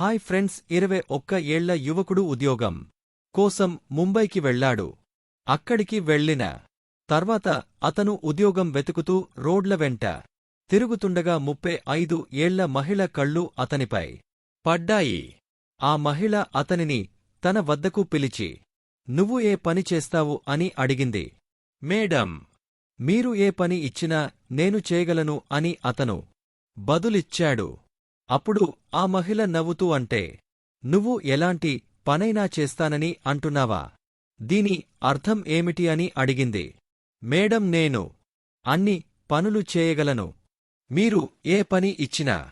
Hi friends ఇరవై ఒక్క ఏళ్ళ యువకుడు ఉద్యోగం కోసం ముంబైకి వెళ్ళాడు అక్కడికి వెళ్ళిన తర్వాత అతను ఉద్యోగం వెతుకుతూ రోడ్ల వెంట తిరుగుతుండగా ముప్పై ఐదు ఏళ్ళ మహిళ కళ్ళు అతనిపై పడ్డాయి. ఆ మహిళ అతనిని తన వద్దకు పిలిచి నువ్వు ఏ పని చేస్తావు? అని అడిగింది. మేడం మీరు ఏ పని ఇచ్చినా నేను చేయగలను అని అతను బదులిచ్చాడు. అప్పుడు ఆ మహిళ నవ్వుతూ అంటే నువ్వు ఎలాంటి పనైనా చేస్తానని అంటున్నావా? దీని అర్థం ఏమిటి అని అడిగింది. మేడం నేను అన్ని పనులు చేయగలను. మీరు ఏ పని ఇచ్చినా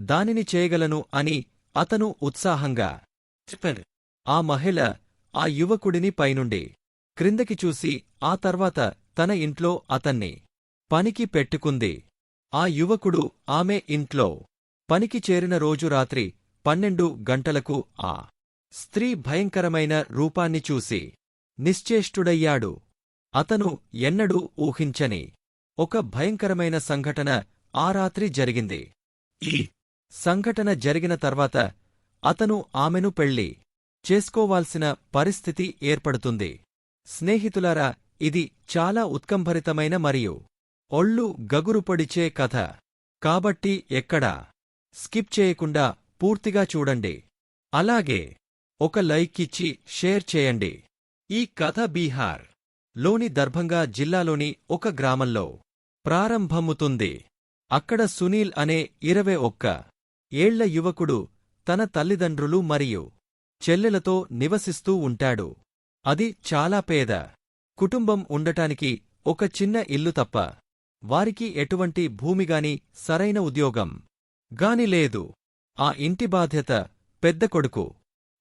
దానిని చేయగలను అని అతను ఉత్సాహంగా చెప్పాడు. ఆ మహిళ ఆ యువకుడిని పైనుండి క్రిందకి చూసి ఆ తర్వాత తన ఇంట్లో అతన్ని పనికి పెట్టుకుంది. ఆ యువకుడు ఆమె ఇంట్లో పనికి చేరిన రోజు రాత్రి పన్నెండు గంటలకు ఆ స్త్రీ భయంకరమైన రూపాన్ని చూసి నిశ్చేష్టుడయ్యాడు. అతను ఎన్నడూ ఊహించని ఒక భయంకరమైన సంఘటన ఆ రాత్రి జరిగింది. ఈ సంఘటన జరిగిన తర్వాత అతను ఆమెను పెళ్ళి చేసుకోవాల్సిన పరిస్థితి ఏర్పడుతుంది. స్నేహితులారా ఇది చాలా ఉత్కంభరితమైన మరియు ఒళ్ళు గగురుపడిచే కథ. కాబట్టి ఎక్కడా స్కిప్ చేయకుండా పూర్తిగా చూడండి. అలాగే ఒక లైక్ ఇచ్చి షేర్ చేయండి. ఈ కథ బీహార్లోని దర్భంగా జిల్లాలోని ఒక గ్రామంలో ప్రారంభముతుంది. అక్కడ సునీల్ అనే ఇరవై ఒక్క ఏళ్ళ యువకుడు తన తల్లిదండ్రులు మరియు చెల్లెలతో నివసిస్తూ ఉంటాడు. అది చాలా పేద కుటుంబం ఉండటానికి ఒక చిన్న ఇల్లు తప్ప వారికి ఎటువంటి భూమిగాని సరైన ఉద్యోగం గాని లేదు. ఆ ఇంటి బాధ్యత పెద్ద కొడుకు.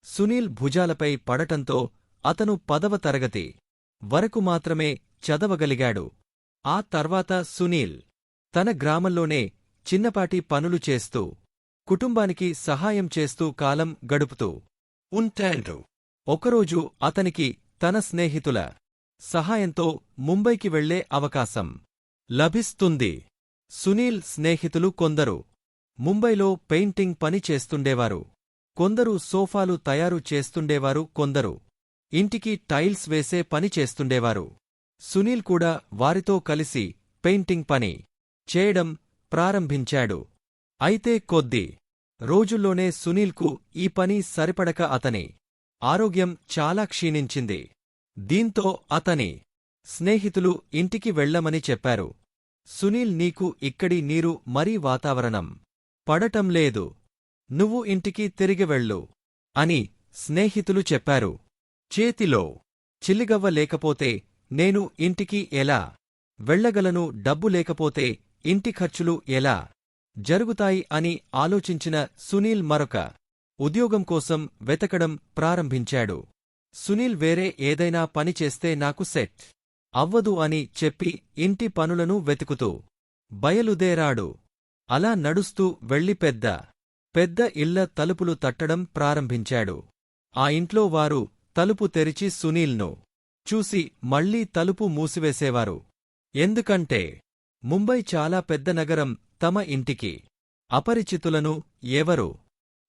సునీల్ భుజాలపై పడటంతో అతను పదవ తరగతి వరకు మాత్రమే చదవగలిగాడు. ఆ తర్వాత సునీల్ తన గ్రామంలోనే చిన్నపాటి పనులు చేస్తూ కుటుంబానికి సహాయం చేస్తూ కాలం గడుపుతూ ఉంటాడు. ఒకరోజు అతనికి తన స్నేహితుల సహాయంతో ముంబైకి వెళ్ళే అవకాశం లభిస్తుంది. సునీల్ స్నేహితులు కొందరు ముంబైలో పెయింటింగ్ పని చేస్తుండేవారు. కొందరు సోఫాలు తయారు చేస్తుండేవారు కొందరు ఇంటికి టైల్స్ వేసే పని చేస్తుండేవారు. సునీల్ కూడా వారితో కలిసి పెయింటింగ్ పని చేయడం ప్రారంభించాడు. అయితే కొద్ది రోజుల్లోనే సునీల్కు ఈ పని సరిపడక అతని ఆరోగ్యం చాలా క్షీణించింది. దీంతో అతని స్నేహితులు ఇంటికి వెళ్ళమని చెప్పారు. సునీల్ నీకు ఇక్కడి నీరు మరీ వాతావరణం. పడటం లేదు. నువ్వు ఇంటికి తిరిగి వెళ్ళు అని స్నేహితులు చెప్పారు. చేతిలో చిల్లిగవ్వ లేకపోతే నేను ఇంటికి ఎలా వెళ్ళగలను డబ్బు లేకపోతే ఇంటి ఖర్చులు ఎలా జరుగుతాయి అని ఆలోచించిన సునీల్ మరొక ఉద్యోగం కోసం వెతకడం ప్రారంభించాడు. సునీల్ వేరే ఏదైనా పని చేస్తే నాకు సెట్ అవ్వదు అని చెప్పి ఇంటి పనులను వెతుకుతూ బయలుదేరాడు. అలా నడుస్తూ వెళ్ళి పెద్ద పెద్ద ఇళ్ళ తలుపులు తట్టడం ప్రారంభించాడు. ఆ ఇంట్లో వారు తలుపు తెరిచి సునీల్ను చూసి మళ్ళీ తలుపు మూసివేసేవారు. ఎందుకంటే ముంబై చాలా పెద్ద నగరం తమ ఇంటికి అపరిచితులను ఎవరు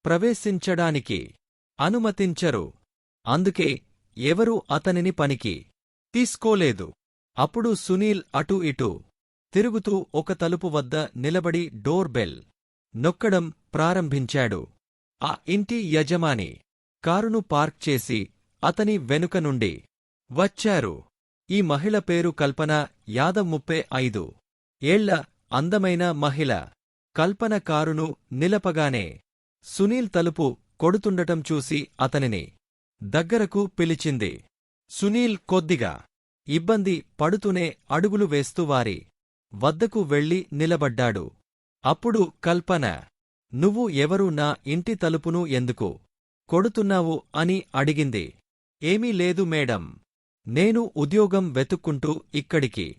ప్రవేశించడానికి అనుమతించరు. అందుకే ఎవరూ అతనిని పనికి తీసుకోలేదు. అప్పుడు సునీల్ అటూ ఇటూ తిరుగుతూ ఒక తలుపు వద్ద నిలబడి డోర్ బెల్ నొక్కడం ప్రారంభించాడు. ఆ ఇంటి యజమాని కారును పార్క్ చేసి అతని వెనుక నుండి వచ్చారు. ఈ మహిళ పేరు కల్పన యాదవ్ ముప్పై ఐదు. ఏళ్ళ అందమైన మహిళ. కల్పన కారును నిలపగానే సునీల్ తలుపు కొడుతుండటం చూసి అతనిని దగ్గరకు పిలిచింది. సునీల్ కొద్దిగా ఇబ్బంది పడుతూనే అడుగులు వేస్తూ వారి వద్దకు వెళ్ళి నిలబడ్డాడు. అప్పుడు కల్పన నువ్వు ఎవరు నా ఇంటి తలుపును ఎందుకు కొడుతున్నావు? అని అడిగింది. ఏమీ లేదు మేడం. నేను ఉద్యోగం వెతుక్కుంటూ ఇక్కడికి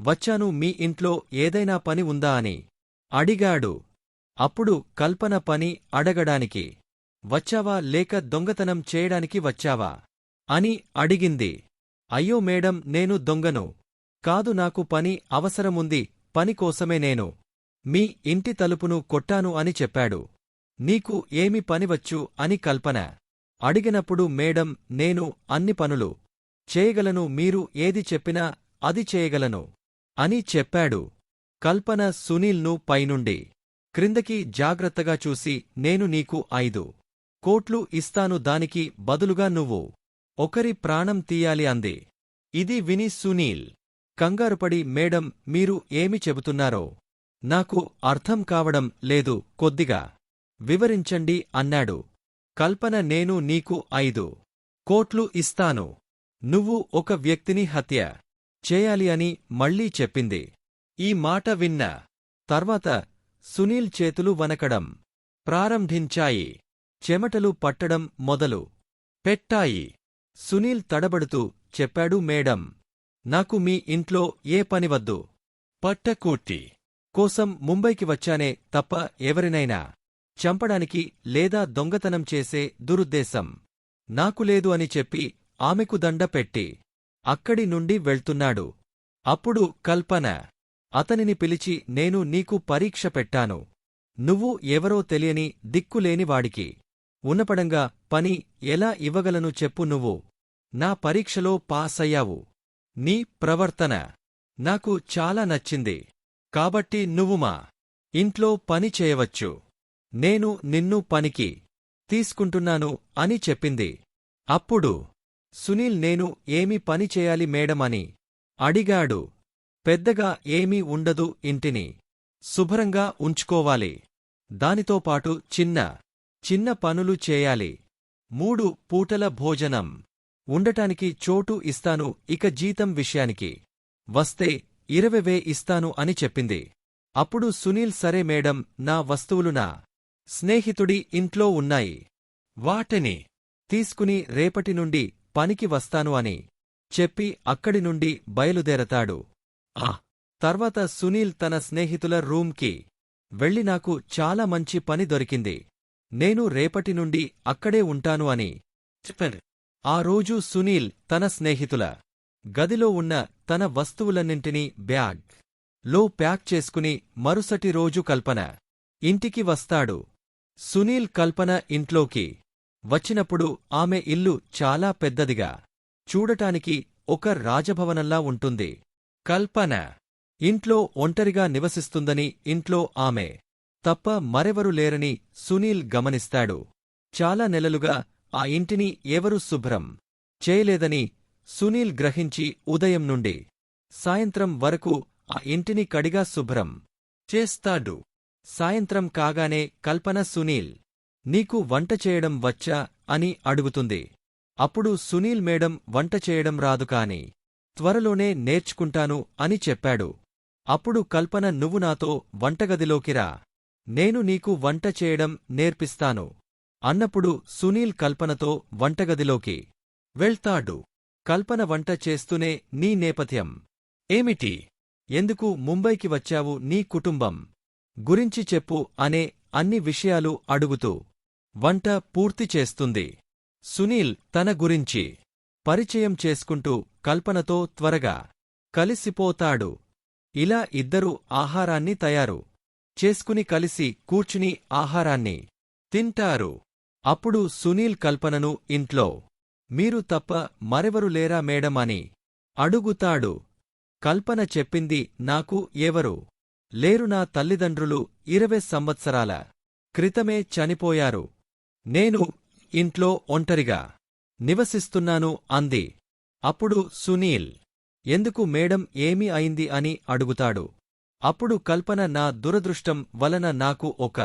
వచ్చాను. మీ ఇంట్లో ఏదైనా పని ఉందా? అని అడిగాడు. అప్పుడు కల్పన పని అడగడానికి వచ్చావా? లేక దొంగతనం చేయడానికి వచ్చావా? అని అడిగింది. అయ్యో మేడం నేను దొంగను. కాదు నాకు పని అవసరముంది పనికోసమే నేను. మీ ఇంటి తలుపును కొట్టాను అని చెప్పాడు. నీకు ఏమి పనివచ్చు అని కల్పన. అడిగినప్పుడు మేడం నేను అన్ని పనులు చేయగలను మీరు ఏది చెప్పినా అది చేయగలను అని చెప్పాడు. కల్పన సునీల్ను పైనుండి. క్రిందకి జాగ్రత్తగా చూసి నేను నీకు ఐదు కోట్లు ఇస్తాను దానికి బదులుగా నువ్వు ఒకరి ప్రాణం తీయాలి అంది. ఇది విని సునీల్. కంగారుపడి మేడం మీరు ఏమి చెబుతున్నారో? నాకు అర్థం కావడం లేదు కొద్దిగా వివరించండి అన్నాడు. కల్పన నేను నీకు ఐదు కోట్లు ఇస్తాను. నువ్వు ఒక వ్యక్తిని హత్య చేయాలి అని మళ్ళీ చెప్పింది. ఈ మాట విన్న తర్వాత సునీల్ చేతులు వనకడం ప్రారంభించాయి. చెమటలు పట్టడం మొదలు పెట్టాయి. సునీల్ తడబడుతూ చెప్పాడు మేడం నాకు మీ ఇంట్లో ఏ పని వద్దు. కోసం ముంబైకి వచ్చానే తప్ప ఎవరినైనా చంపడానికి లేదా దొంగతనం చేసే దురుద్దేశం. నాకు లేదు అని చెప్పి ఆమెకు దండ పెట్టి అక్కడి నుండి వెళ్తున్నాడు. అప్పుడు కల్పన. అతనిని పిలిచి నేను నీకు పరీక్ష పెట్టాను. నువ్వు ఎవరో తెలియని దిక్కులేని వాడికి. ఉన్నపడంగా పని ఎలా ఇవ్వగలను చెప్పు నువ్వు. నా పరీక్షలో పాసయ్యావు. నీ ప్రవర్తన నాకు చాలా నచ్చింది. కాబట్టి నువ్వు మా ఇంట్లో పని చేయవచ్చు. నేను నిన్ను పనికి తీసుకుంటున్నాను అని చెప్పింది. అప్పుడు సునీల్ నేను ఏమి పని చేయాలి మేడం అని అడిగాడు. పెద్దగా ఏమీ ఉండదు ఇంటిని శుభ్రంగా ఉంచుకోవాలి. దానితో పాటు చిన్న చిన్న పనులు చేయాలి. మూడు పూటల భోజనం. ఉండటానికి చోటు ఇస్తాను ఇక జీతం విషయానికి. వస్తే ఇరవైవే ఇస్తాను అని చెప్పింది. అప్పుడు సునీల్ సరే మేడం నా వస్తువులు నా స్నేహితుడి ఇంట్లో ఉన్నాయి. వాటిని? తీసుకుని రేపటి నుండి పనికి వస్తాను అని చెప్పి అక్కడి నుండి బయలుదేరతాడు. ఆ! తర్వాత సునీల్ తన స్నేహితుల రూమ్కి వెళ్ళి నాకు చాలా మంచి పని దొరికింది. నేను రేపటి నుండి అక్కడే ఉంటాను అని చెప్పాను ఆ రోజు సునీల్ తన స్నేహితుల గదిలో ఉన్న తన వస్తువులన్నింటినీ బ్యాగ్లో ప్యాక్ చేసుకుని మరుసటి రోజు కల్పన ఇంటికి వస్తాడు. సునీల్ కల్పన ఇంట్లోకి వచ్చినప్పుడు ఆమె ఇల్లు చాలా పెద్దదిగా చూడటానికి ఒక రాజభవనంలా ఉంటుంది. కల్పన ఇంట్లో ఒంటరిగా నివసిస్తుందని ఇంట్లో ఆమె తప్ప మరెవరు లేరని సునీల్ గమనిస్తాడు. చాలా నెలలుగా ఆ ఇంటిని ఎవరూ శుభ్రం చేయలేదని సునీల్ గ్రహించి ఉదయం నుండి సాయంత్రం వరకు ఆ ఇంటిని కడిగా శుభ్రం చేస్తాడు. సాయంత్రం కాగానే కల్పన సునీల్ నీకు వంట చేయడం వచ్చా? అని అడుగుతుంది. అప్పుడు సునీల్ మేడం వంట చేయడం రాదు కాని త్వరలోనే నేర్చుకుంటాను అని చెప్పాడు. అప్పుడు కల్పన నువ్వు నాతో వంటగదిలోకి రా. నేను నీకు వంట చేయడం నేర్పిస్తాను. అన్నప్పుడు సునీల్ కల్పనతో వంటగదిలోకి వెళ్తాడు. కల్పన వంట చేస్తూనే నీ నేపథ్యం. ఏమిటి? ఎందుకు ముంబైకి వచ్చావు నీ కుటుంబం? గురించి చెప్పు అనే అన్ని విషయాలు అడుగుతూ వంట పూర్తి చేస్తుంది. సునీల్ తన గురించి పరిచయం చేసుకుంటూ కల్పనతో త్వరగా కలిసిపోతాడు. ఇలా ఇద్దరూ ఆహారాన్ని తయారు చేసుకుని కలిసి కూర్చుని ఆహారాన్ని తింటారు. అప్పుడు సునీల్ కల్పనను ఇంట్లో మీరు తప్ప మరెవరు లేరా మేడం అని అడుగుతాడు. కల్పన చెప్పింది నాకు ఎవరు? లేరు నా తల్లిదండ్రులు ఇరవై సంవత్సరాల క్రితమే చనిపోయారు. నేను ఇంట్లో ఒంటరిగా నివసిస్తున్నాను అంది. అప్పుడు సునీల్ ఎందుకు మేడం ఏమి అయింది అని అడుగుతాడు. అప్పుడు కల్పన నా దురదృష్టం వలన నాకు ఒక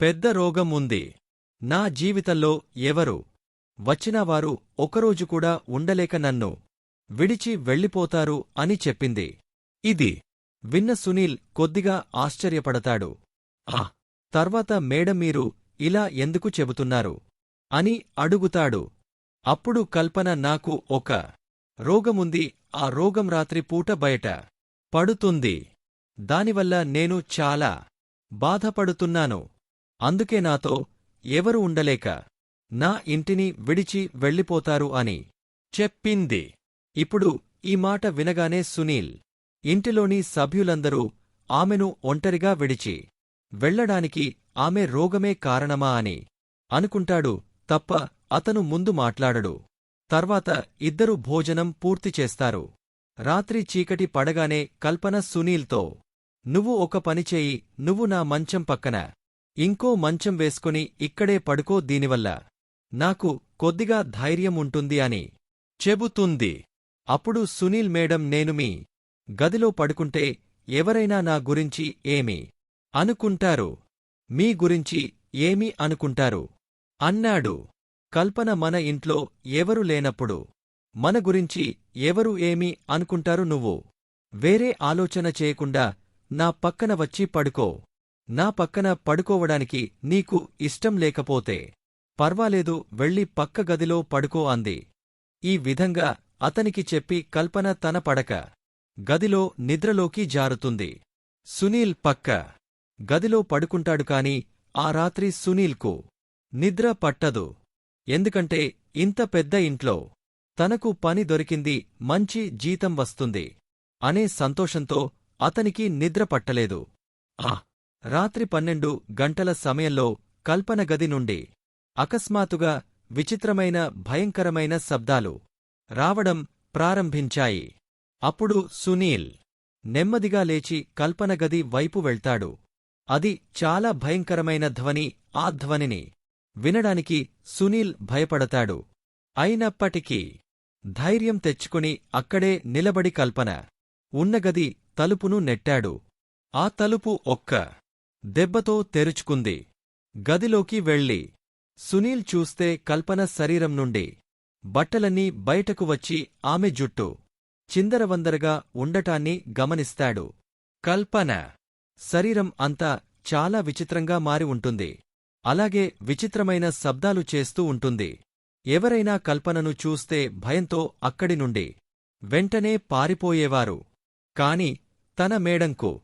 పెద్ద రోగం ఉంది. నా జీవితంలో ఎవరు వచ్చినవారు ఒకరోజు కూడా ఉండలేక నన్ను విడిచి వెళ్ళిపోతారు అని చెప్పింది. ఇది విన్న సునీల్ కొద్దిగా ఆశ్చర్యపడతాడు. ఆ తర్వాత మేడం మీరు ఇలా ఎందుకు చెబుతున్నారు? అని అడుగుతాడు. అప్పుడు కల్పన నాకు ఒక రోగముంది. ఆ రోగం రాత్రి పూట బయట పడుతుంది. దానివల్ల నేను చాలా బాధపడుతున్నాను. అందుకే నాతో ఎవరు ఉండలేక నా ఇంటిని విడిచి వెళ్ళిపోతారు అని చెప్పింది. ఇప్పుడు ఈ మాట వినగానే సునీల్ ఇంటిలోని సభ్యులందరూ ఆమెను ఒంటరిగా విడిచి వెళ్ళడానికి ఆమె రోగమే కారణమా అని అనుకుంటాడు తప్ప అతను ముందు మాట్లాడడు. తర్వాత ఇద్దరు భోజనం పూర్తి చేస్తారు. రాత్రి చీకటి పడగానే కల్పన సునీల్తో నువ్వు ఒక పనిచేయి నువ్వు నా మంచం పక్కన ఇంకో మంచం వేసుకుని ఇక్కడే పడుకో దీనివల్ల నాకు కొద్దిగా ధైర్యం ఉంటుంది అని చెబుతుంది. అప్పుడు సునీల్ మేడం నేను మీ గదిలో పడుకుంటే ఎవరైనా నా గురించి ఏమి అనుకుంటారు? మీ గురించి ఏమి అనుకుంటారు? అన్నాడు. కల్పన మన ఇంట్లో ఎవరు లేనప్పుడు మన గురించి ఎవరు ఏమి అనుకుంటారు నువ్వు? వేరే ఆలోచన చేయకుండా నా పక్కన వచ్చి పడుకో. నా పక్కన పడుకోవడానికి నీకు ఇష్టం లేకపోతే పర్వాలేదు వెళ్ళి పక్క గదిలో పడుకో అంది. ఈ విధంగా అతనికి చెప్పి కల్పన తన పడక గదిలో నిద్రలోకి జారుతుంది. సునీల్ పక్క గదిలో పడుకుంటాడు కాని ఆ రాత్రి సునీల్కు నిద్ర పట్టదు. ఎందుకంటే ఇంత పెద్ద ఇంట్లో తనకు పని దొరికింది మంచి జీతం వస్తుంది అనే సంతోషంతో అతనికి నిద్ర పట్టలేదు. ఆ రాత్రి పన్నెండు గంటల సమయంలో కల్పన గది నుండి అకస్మాత్తుగా విచిత్రమైన భయంకరమైన శబ్దాలు రావడం ప్రారంభించాయి. అప్పుడు సునీల్ నెమ్మదిగా లేచి కల్పన గది వైపు వెళ్తాడు. అది చాలా భయంకరమైన ధ్వని ఆ ధ్వనిని వినడానికి సునీల్ భయపడతాడు. అయినప్పటికీ ధైర్యం తెచ్చుకుని అక్కడే నిలబడి కల్పన. ఉన్నగది తలుపును నెట్టాడు. ఆ తలుపు ఒక్క దెబ్బతో తెరుచుకుంది. గదిలోకి వెళ్ళి సునీల్ చూస్తే కల్పన శరీరం నుండి బట్టలన్నీ బయటకు వచ్చి ఆమె జుట్టు చిందరవందరగా ఉండటాన్ని గమనిస్తాడు. కల్పన శరీరం అంతా చాలా విచిత్రంగా మారి ఉంటుంది. అలాగే విచిత్రమైన శబ్దాలు చేస్తూ ఉంటుంది. ఎవరైనా కల్పనను చూస్తే భయంతో అక్కడి నుండి వెంటనే పారిపోయేవారు. కాని తన మేడంకు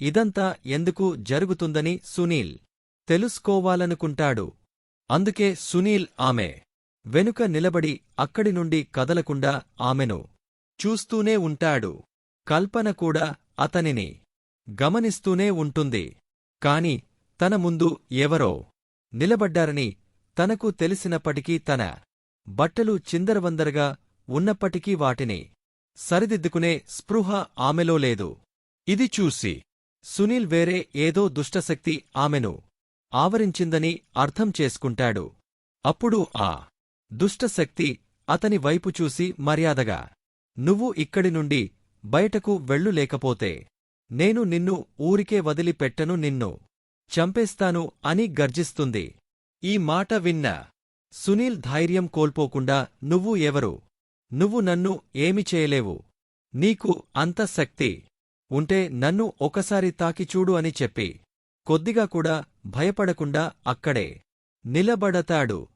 ఇదంతా ఎందుకు జరుగుతుందని సునీల్ తెలుసుకోవాలనుకుంటాడు. అందుకే సునీల్ ఆమె వెనుక నిలబడి అక్కడి నుండి కదలకుండా ఆమెను చూస్తూనే ఉంటాడు. కల్పన కూడా అతనిని గమనిస్తూనే ఉంటుంది. కాని తన ముందు ఎవరో నిలబడ్డారని తనకు తెలిసినప్పటికీ తన బట్టలు చిందరవందరగా ఉన్నప్పటికీ వాటిని సరిదిద్దుకునే స్పృహ ఆమెలో లేదు. ఇది చూసి సునీల్ వేరే ఏదో దుష్టశక్తి ఆమెను ఆవరించిందని అర్థం చేసుకుంటాడు. అప్పుడు ఆ దుష్టశక్తి అతని వైపు చూసి మర్యాదగా నువ్వు ఇక్కడి నుండి బయటకు వెళ్ళు లేకపోతే నేను నిన్ను ఊరికే వదిలిపెట్టను నిన్ను చంపేస్తాను అని గర్జిస్తుంది. ఈ మాట విన్న సునీల్ ధైర్యం కోల్పోకుండా నువ్వు ఎవరు? నువ్వు నన్ను ఏమి చేయలేవు? నీకు అంత శక్తి ఉంటే నన్ను ఒకసారి తాకి చూడు అని చెప్పి కొద్దిగా కూడా భయపడకుండా అక్కడే నిలబడతాడు.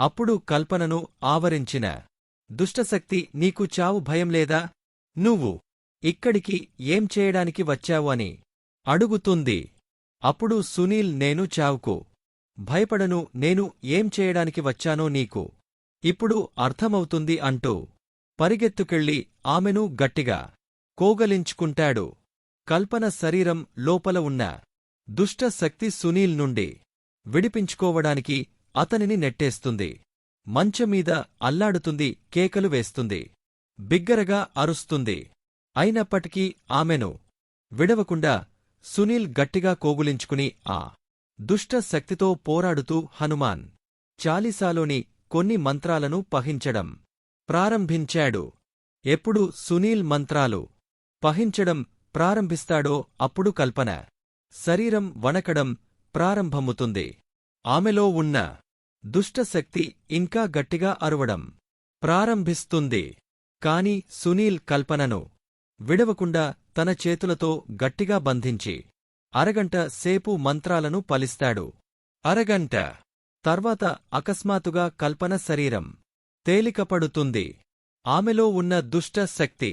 అప్పుడు కల్పనను ఆవరించిన దుష్టశక్తి నీకు చావు భయం లేదా? నువ్వు ఇక్కడికి ఏం చేయడానికి వచ్చావు? అని అడుగుతుంది. అప్పుడు సునీల్ నేను చావుకు భయపడను నేను ఏం చేయడానికి వచ్చానో నీకు ఇప్పుడు అర్థమవుతుంది అంటూ పరిగెత్తుకెళ్ళి ఆమెను గట్టిగా కోగలించుకుంటాడు. కల్పన శరీరం లోపల ఉన్న దుష్ట శక్తి సునీల్ నుండి విడిపించుకోవడానికి అతనిని నెట్టేస్తుంది. మంచమీద అల్లాడుతుంది కేకలు వేస్తుంది. బిగ్గరగా అరుస్తుంది. అయినప్పటికీ ఆమెను విడవకుండా సునీల్ గట్టిగా కోగులించుకుని ఆ దుష్ట శక్తితో పోరాడుతూ హనుమాన్ చాలీసాలోని కొన్ని మంత్రాలను పహించడం ప్రారంభించాడు. ఎప్పుడు సునీల్ మంత్రాలు పహించడం ప్రారంభిస్తాడో అప్పుడు కల్పన. శరీరం వణకడం ప్రారంభముతుంది. ఆమెలో ఉన్న దుష్టశక్తి ఇంకా గట్టిగా అరువడం ప్రారంభిస్తుంది. కాని సునీల్ కల్పనను విడవకుండా తన చేతులతో గట్టిగా బంధించి అరగంట సేపు మంత్రాలను పలిస్తాడు అరగంట తర్వాత అకస్మాత్తుగా కల్పన శరీరం తేలికపడుతుంది. ఆమెలో ఉన్న దుష్ట శక్తి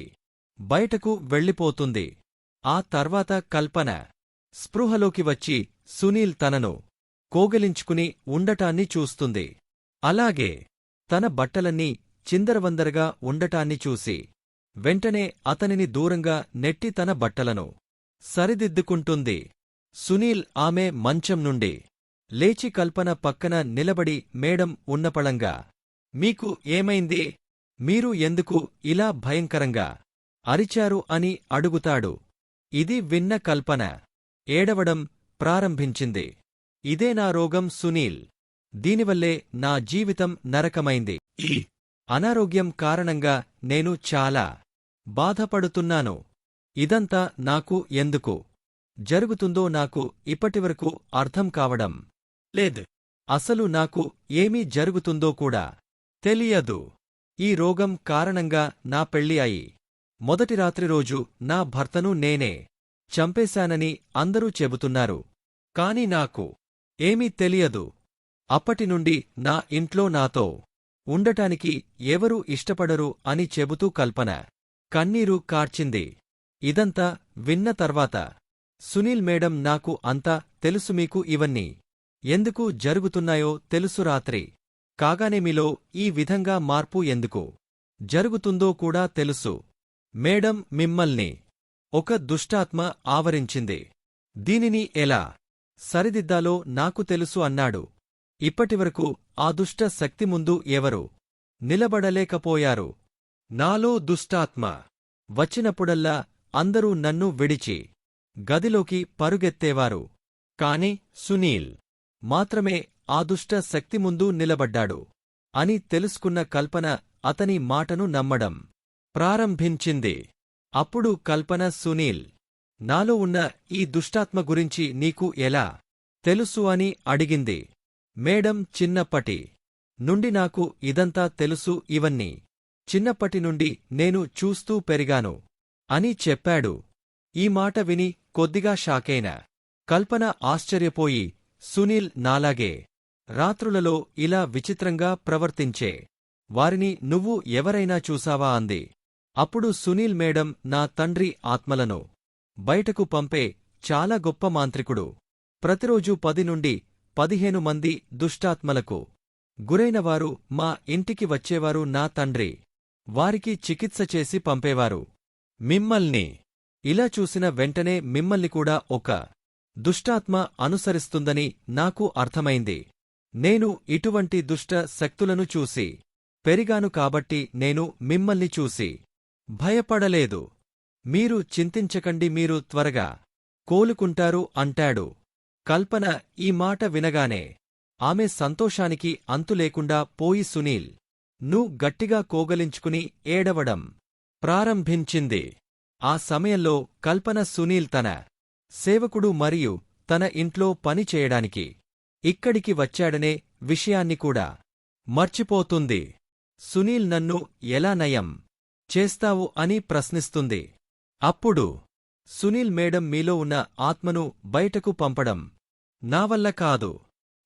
బయటకు వెళ్ళిపోతుంది. ఆ తర్వాత కల్పన. స్పృహలోకి వచ్చి సునీల్ తనను కోగలించుకుని ఉండటాన్ని చూస్తుంది. అలాగే తన బట్టలన్నీ చిందరవందరగా ఉండటాన్ని చూసి వెంటనే అతనిని దూరంగా నెట్టి తన బట్టలను సరిదిద్దుకుంటుంది. సునీల్ ఆమె మంచం నుండి లేచి కల్పన పక్కన నిలబడి మేడం ఉన్నపళంగా మీకు ఏమైంది? మీరు ఎందుకు ఇలా భయంకరంగా అరిచారు అని అడుగుతాడు. ఇది విన్న కల్పన. ఏడవడం ప్రారంభించింది. ఇదే నా రోగం సునీల్. దీనివల్లే నా జీవితం నరకమైంది. అనారోగ్యం కారణంగా నేను చాలా బాధపడుతున్నాను. ఇదంతా నాకు ఎందుకు? జరుగుతుందో నాకు ఇప్పటివరకు అర్థం కావడం లేదు. అసలు నాకు ఏమీ జరుగుతుందో కూడా తెలియదు. ఈ రోగం కారణంగా నా పెళ్ళి అయి మొదటి రాత్రి రోజు నా భర్తను నేనే చంపేశానని అందరూ చెబుతున్నారు. కాని నాకు ఏమీ తెలియదు. అప్పటినుండి నా ఇంట్లో నాతో ఉండటానికి ఎవరూ ఇష్టపడరు అని చెబుతూ కల్పన కన్నీరు కార్చింది. ఇదంతా విన్న తర్వాత సునీల్ మేడం నాకు అంతా తెలుసు మీకు ఇవన్నీ. ఎందుకు జరుగుతున్నాయో తెలుసు రాత్రి. కాగానే మీలో ఈ విధంగా మార్పు ఎందుకు జరుగుతుందో కూడా తెలుసు. మేడం మిమ్మల్ని ఒక దుష్టాత్మ ఆవరించింది. దీనిని ఎలా సరిదిద్దాలో నాకు తెలుసు అన్నాడు. ఇప్పటివరకు ఆ దుష్ట శక్తి ముందు ఎవరు నిలబడలేకపోయారు? నాలో దుష్టాత్మ వచ్చినప్పుడల్లా అందరూ నన్ను విడిచి గదిలోకి పరుగెత్తేవారు. కాని సునీల్ మాత్రమే ఆ దుష్ట శక్తి ముందు నిలబడ్డాడు అని తెలుసుకున్న కల్పన అతని మాటను నమ్మడం. ప్రారంభించింది. అప్పుడు కల్పన సునీల్ నాలో ఉన్న ఈ దుష్టాత్మ గురించి నీకు ఎలా తెలుసు అని అడిగింది. మేడం చిన్నప్పటి నుండి నాకు ఇదంతా తెలుసు ఇవన్నీ. చిన్నప్పటి నుండి నేను చూస్తూ పెరిగాను అని చెప్పాడు. ఈ మాట విని కొద్దిగా షాకైన కల్పన ఆశ్చర్యపోయి సునీల్ నాలాగే రాత్రులలో ఇలా విచిత్రంగా ప్రవర్తించే వారిని నువ్వు ఎవరైనా చూసావా అంది. అప్పుడు సునీల్ మేడం నా తండ్రి ఆత్మలను బయటకు పంపే చాలా గొప్ప మాంత్రికుడు. ప్రతిరోజూ పది నుండి పదిహేను మంది దుష్టాత్మలకు గురైనవారు మా ఇంటికి వచ్చేవారు నా తండ్రి. వారికి చికిత్స చేసి పంపేవారు. మిమ్మల్ని ఇలా చూసిన వెంటనే మిమ్మల్ని కూడా ఒక దుష్టాత్మ అనుసరిస్తుందని నాకు అర్థమైంది. నేను ఇటువంటి దుష్ట శక్తులను చూసి పెరిగాను కాబట్టి నేను మిమ్మల్ని చూసి భయపడలేదు. మీరు చింతించకండి మీరు త్వరగా కోలుకుంటారు అంటాడు. కల్పన ఈ మాట వినగానే ఆమె సంతోషానికి అంతులేకుండా పోయి సునీల్ను గట్టిగా కోగలించుకుని ఏడవడం ప్రారంభించింది. ఆ సమయంలో కల్పన సునీల్ తన సేవకుడు మరియు తన ఇంట్లో పని చేయడానికి ఇక్కడికి వచ్చాడనే విషయాన్ని కూడా మర్చిపోతుంది. సునీల్ నన్ను ఎలా నయం? చేస్తావు అని ప్రశ్నిస్తుంది. అప్పుడు సునీల్ మేడం మీలో ఉన్న ఆత్మను బయటకు పంపడం నా వల్ల కాదు.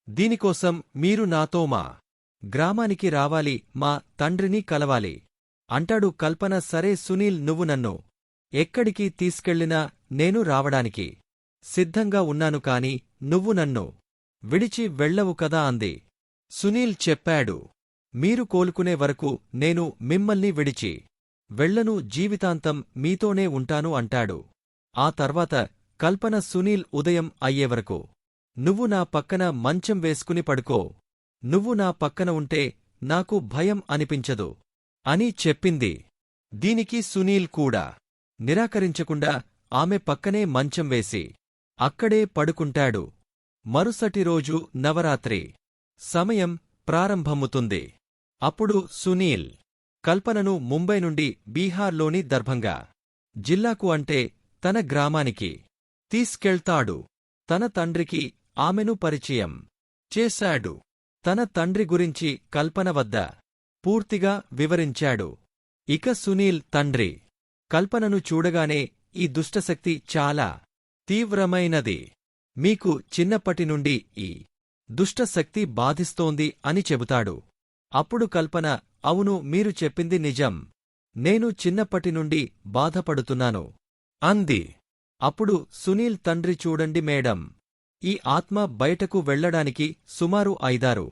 దీనికోసం మీరు నాతో మా గ్రామానికి రావాలి మా తండ్రిని కలవాలి. అంటాడు కల్పన సరే సునీల్ నువ్వు నన్ను ఎక్కడికి తీసుకెళ్ళినా నేను రావడానికి సిద్ధంగా ఉన్నాను కాని నువ్వు నన్ను విడిచి వెళ్ళవు కదా అంది. సునీల్ చెప్పాడు మీరు కోలుకునే వరకు నేను మిమ్మల్ని విడిచి వెళ్ళను జీవితాంతం మీతోనే ఉంటాను అంటాడు. ఆ తర్వాత కల్పన సునీల్ ఉదయం అయ్యేవరకు నువ్వు నా పక్కన మంచం వేసుకుని పడుకో. నువ్వు నా పక్కన ఉంటే నాకు భయం అనిపించదు అని చెప్పింది. దీనికి సునీల్ కూడా నిరాకరించకుండా ఆమె పక్కనే మంచం వేసి అక్కడే పడుకుంటాడు. మరుసటి రోజు నవరాత్రి. సమయం ప్రారంభముతుంది అప్పుడు సునీల్ కల్పనను ముంబై నుండి బీహార్లోని దర్భంగా. జిల్లాకు అంటే తన గ్రామానికి. తీసుకెళ్తాడు. తన తండ్రికి ఆమెను పరిచయం చేశాడు. తన తండ్రి గురించి కల్పన వద్ద పూర్తిగా వివరించాడు. ఇక సునీల్ తండ్రి. కల్పనను చూడగానే ఈ దుష్టశక్తి చాలా తీవ్రమైనది. మీకు చిన్నప్పటి నుండి ఈ దుష్టశక్తి బాధిస్తోంది అని చెబుతాడు. అప్పుడు కల్పన అవును మీరు చెప్పింది నిజం. నేను చిన్నప్పటి నుండి బాధపడుతున్నాను. అంది. అప్పుడు సునీల్ తండ్రి చూడండి మేడం. ఈ ఆత్మ బయటకు వెళ్ళడానికి సుమారు ఐదారు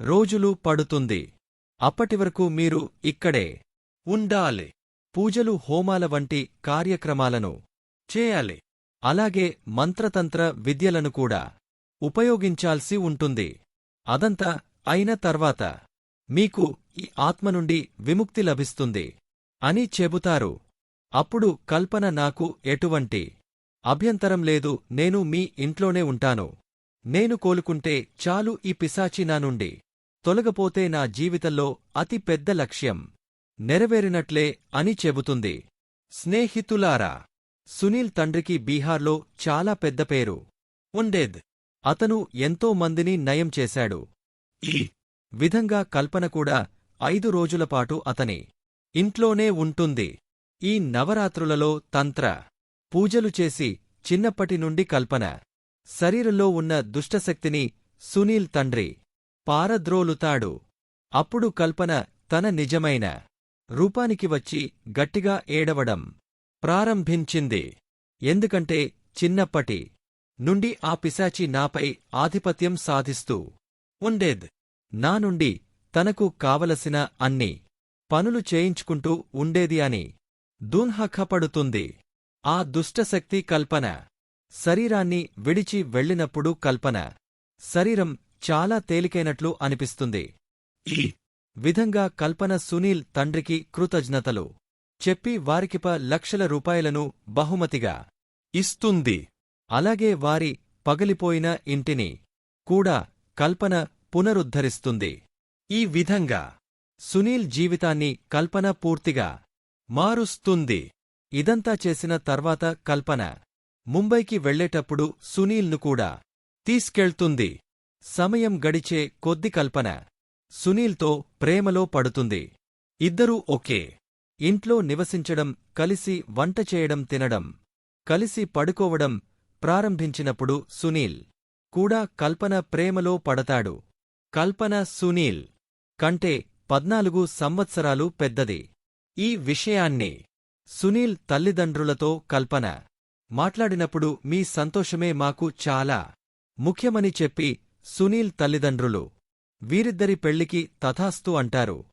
రోజులు పడుతుంది. అప్పటివరకు మీరు ఇక్కడే ఉండాలి. పూజలు హోమాల వంటి కార్యక్రమాలను చేయాలి. అలాగే మంత్రతంత్ర విద్యలను కూడా ఉపయోగించాల్సి ఉంటుంది. అదంతా అయిన తర్వాత మీకు ఈ ఆత్మ నుండి విముక్తి లభిస్తుంది అని చెబుతారు. అప్పుడు కల్పన నాకు ఎటువంటి అభ్యంతరం లేదు నేను మీ ఇంట్లోనే ఉంటాను. నేను కోలుకుంటే చాలు ఈ పిశాచి నా నుండి. తొలగపోతే నా జీవితంలో అతి పెద్ద లక్ష్యం నెరవేరినట్లే అని చెబుతుంది. స్నేహితులారా సునీల్ తండ్రికి బీహార్లో చాలా పెద్ద పేరు. ఉండేద్. అతను ఎంతో మందిని నయం చేశాడు. ఈ విధంగా కల్పన కూడా ఐదు రోజులపాటు అతని ఇంట్లోనే ఉంటుంది. ఈ నవరాత్రులలో తంత్ర పూజలు చేసి చిన్నప్పటి నుండి కల్పన. శరీరంలో ఉన్న దుష్టశక్తిని సునీల్ తండ్రి పారద్రోలుతాడు. అప్పుడు కల్పన తన నిజమైన రూపానికి వచ్చి గట్టిగా ఏడవడం ప్రారంభించింది. ఎందుకంటే చిన్నప్పటి నుండి ఆ పిశాచి నాపై ఆధిపత్యం సాధిస్తూ ఉండేద్. నా నుండి తనకు కావలసిన అన్ని పనులు చేయించుకుంటూ ఉండేది అని దూన్హఖపడుతుంది ఆ దుష్టశక్తి కల్పన శరీరాన్ని విడిచి వెళ్ళినప్పుడు కల్పన శరీరం చాలా తేలికైనట్లు అనిపిస్తుంది. ఈ విధంగా కల్పన సునీల్ తండ్రికి కృతజ్ఞతలు చెప్పి వారికిప లక్షల రూపాయలను బహుమతిగా ఇస్తుంది. అలాగే వారి పగిలిపోయిన ఇంటిని కూడా కల్పన పునరుద్ధరిస్తుంది. ఈ విధంగా సునీల్ జీవితాన్ని కల్పన పూర్తిగా మారుస్తుంది. ఇదంతా చేసిన తర్వాత కల్పన ముంబైకి వెళ్ళేటప్పుడు సునీల్ను కూడా తీసుకెళ్తుంది. సమయం గడిచే కొద్ది కల్పన సునీల్తో ప్రేమలో పడుతుంది. ఇద్దరూ ఒకే ఇంట్లో నివసించడం కలిసి వంట చేయడం తినడం కలిసి పడుకోవడం ప్రారంభించినప్పుడు సునీల్ కూడా కల్పన ప్రేమలో పడతాడు. కల్పన సునీల్ కంటే పద్నాలుగు సంవత్సరాలు పెద్దది. ఈ విషయాన్ని సునీల్ తల్లిదండ్రులతో కల్పన. మాట్లాడినప్పుడు మీ సంతోషమే మాకు చాలా ముఖ్యమని చెప్పి సునీల్ తల్లిదండ్రులు వీరిద్దరి పెళ్ళికి తథాస్తు అంటారు.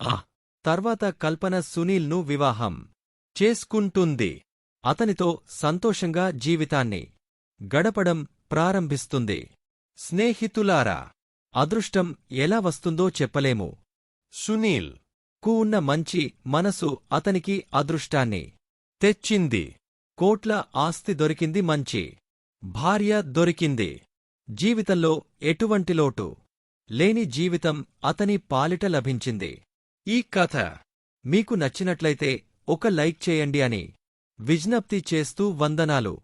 ఆ తర్వాత కల్పన సునీల్ను వివాహం చేసుకుంటుంది. అతనితో సంతోషంగా జీవితాన్ని గడపడం ప్రారంభిస్తుంది. స్నేహితులారా అదృష్టం ఎలా వస్తుందో చెప్పలేము. సునీల్. కు ఉన్న మంచి మనసు అతనికి అదృష్టాన్ని. తెచ్చింది. కోట్ల ఆస్తి దొరికింది మంచి. భార్య దొరికింది. జీవితంలో ఎటువంటి లోటు. లేని జీవితం అతని పాలిట లభించింది. ఈ కథ మీకు నచ్చినట్లయితే ఒక లైక్ చేయండి అని. విజ్ఞప్తి చేస్తూ వందనాలు.